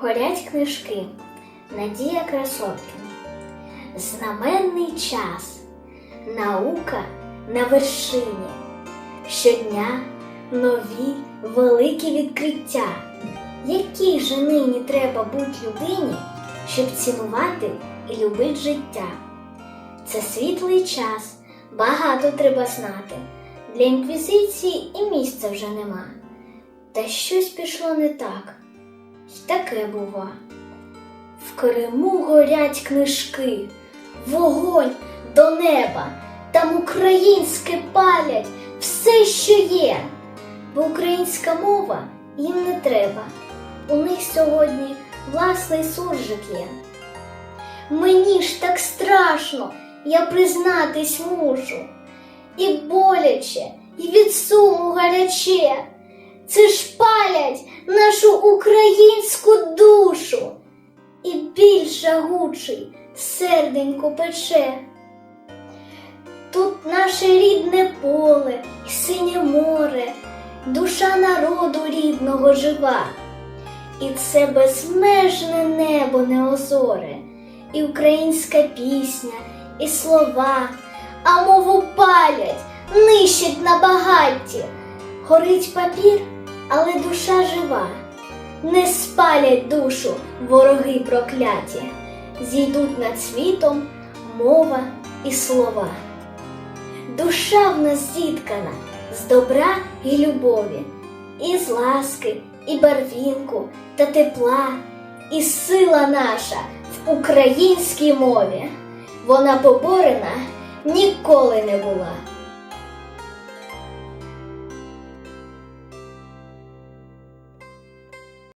горять книжки. Надія Красоткіна. Знаменний час. Наука на вершині. Щодня нові великі відкриття. Які же нині треба бути людині, щоб цінувати і любити життя? Це світлий час, багато треба знати. Для інквізиції і місця вже нема. Та щось пішло не так, таке бува. В Криму горять книжки, вогонь до неба, там українське палять все, що є, бо українська мова їм не треба. У них сьогодні власний суржик є. Мені ж так страшно, я признатись мушу, і боляче, і від суму гаряче. Це ж палять нашу українську душу, і біль жагучий серденько пече. Тут наше рідне поле і синє море, душа народу рідного жива, і це безмежне небо неозоре, і українська пісня, і слова, а мову палять, нищать на багатті. Горить папір, але душа жива. Не спалять душу вороги прокляті, зійдуть над світом мова і слова. Душа в нас зіткана з добра і любові, і з ласки, і барвінку та тепла, і сила наша в українській мові. Вона поборена ніколи не була.